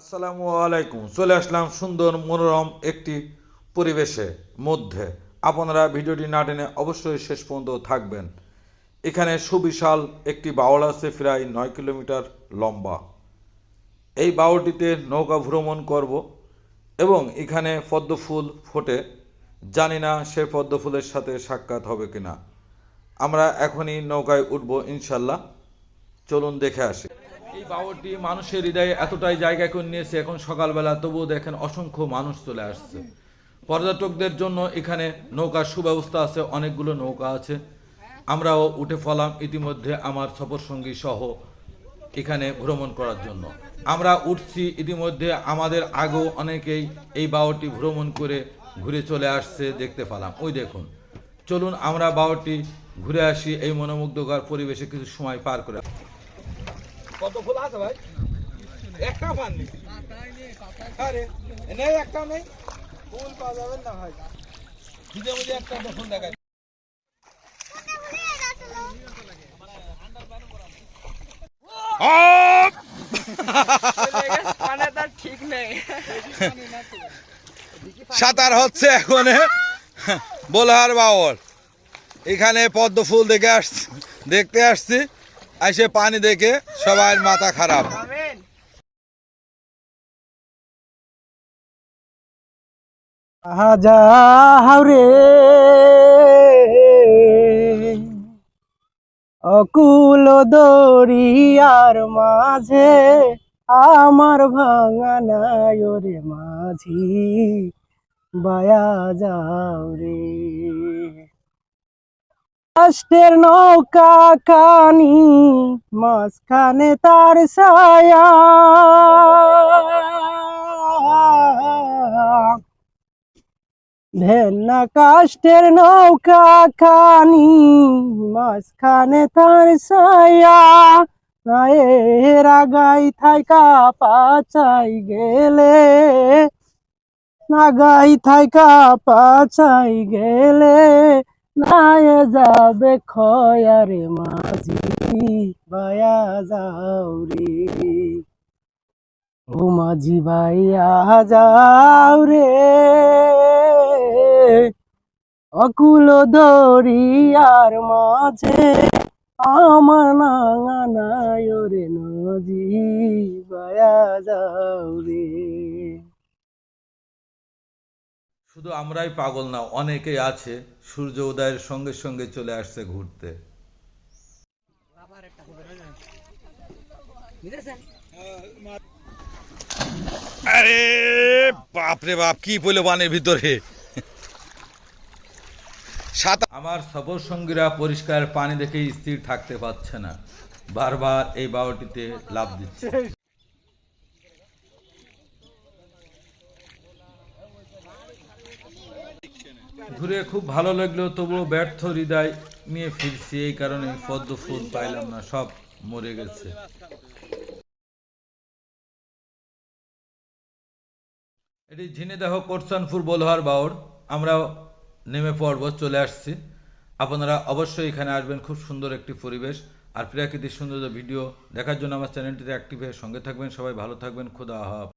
আসসালামু আলাইকুম। চলে আসলাম সুন্দর মনোরম একটি পরিবেশে মধ্যে। আপনারা ভিডিওটি না টেনে অবশ্যই শেষ পর্যন্ত থাকবেন। এখানে সুবিশাল একটি বাউল আছে, প্রায় নয় কিলোমিটার লম্বা। এই বাউলটিতে নৌকা ভ্রমণ করব এবং এখানে পদ্ম ফুল ফোটে। জানি না সে পদ্ম ফুলের সাথে সাক্ষাৎ হবে কিনা। আমরা এখনই নৌকায় উঠব ইনশাল্লাহ। চলুন দেখে আসি। বাবরটি মানুষের হৃদয়ে এতটাই জায়গা করে নিয়েছে এখন সকালবেলা, তবুও দেখেন অসংখ্য মানুষ চলে আসছে। পর্যটকদের জন্য এখানে নৌকার সুব্যবস্থা আছে, অনেকগুলো নৌকা আছে। আমরাও উঠে ফলাম ইতিমধ্যে আমার সফর সঙ্গী সহ এখানে ভ্রমণ করার জন্য। আমরা উঠছি ইতিমধ্যে, আমাদের আগেও অনেকেই এই বাওরটি ভ্রমণ করে ঘুরে চলে আসছে দেখতে পেলাম। ওই দেখুন, চলুন আমরা বাওরটি ঘুরে আসি এই মনোমুগ্ধকর পরিবেশে কিছু সময় পার করে। কত ফুল আছে ভাই? একটা পাননি আরে, নেই একটা নেই। ফুল পাওয়া না ভাই। মুজে একটা তো ফুল নেই সাঁতার হচ্ছে এখন বোলহার বাওর এখানে পদ্ম ফুল দেখে আসছি, দেখতে আসছি। এসে পানি দেখে সবার মাথা খারাপ। হাজারে অকুল দরিয়ার মাঝে আমার ভাঙা নাই ওরে মাঝি। বায়া যাও রে। কষ্টের নৌকা কানি, মাঝখানে তার ছায়া। ভেন্না কাষ্টের নৌকা খানি মাঝখানে তার ছায়া। নায়ের আগাই থাইকা পাচাই গেলে নাগাই থাইকা পাচাই গেলে নায়ে যাবে খয়ারে মাঝি, বায়া যাও রে। ও মাঝি ভাইয়া যাও রে। অকুল দরিয়ার মাঝে আমার শুধু আমরাই পাগল না অনেকেই আছে সূর্য উদয়ের সঙ্গে সঙ্গে চলে আসছে ঘুরতে। আরে বাপরে বাপ কি পইলো পানির ভিতরে? আমার সফর সঙ্গীরা পরিষ্কার পানি দেখে স্থির থাকতে পারছে না। বারবার এই বাউটিতে লাভ দিচ্ছে। ঘুরে খুব ভালো লাগল, তবুও ব্যর্থ হৃদয় নিয়ে ফিরছি, এই কারণে পদ্ম ফুল পাইলাম না, সব মরে গেছে। এটি ঝিনেদাহ কোরসানপুর বলহার বাউর আমরা নেমে পড়ব চলে আসছি। আপনারা অবশ্যই এখানে আসবেন, খুব সুন্দর একটি পরিবেশ। আর প্রাকৃতিক সৌন্দর্য ভিডিও দেখার জন্য আমার চ্যানেলটিতে অ্যাক্টিভ হয়ে সঙ্গে থাকবেন, সবাই ভালো থাকবেন, খুদা হাফ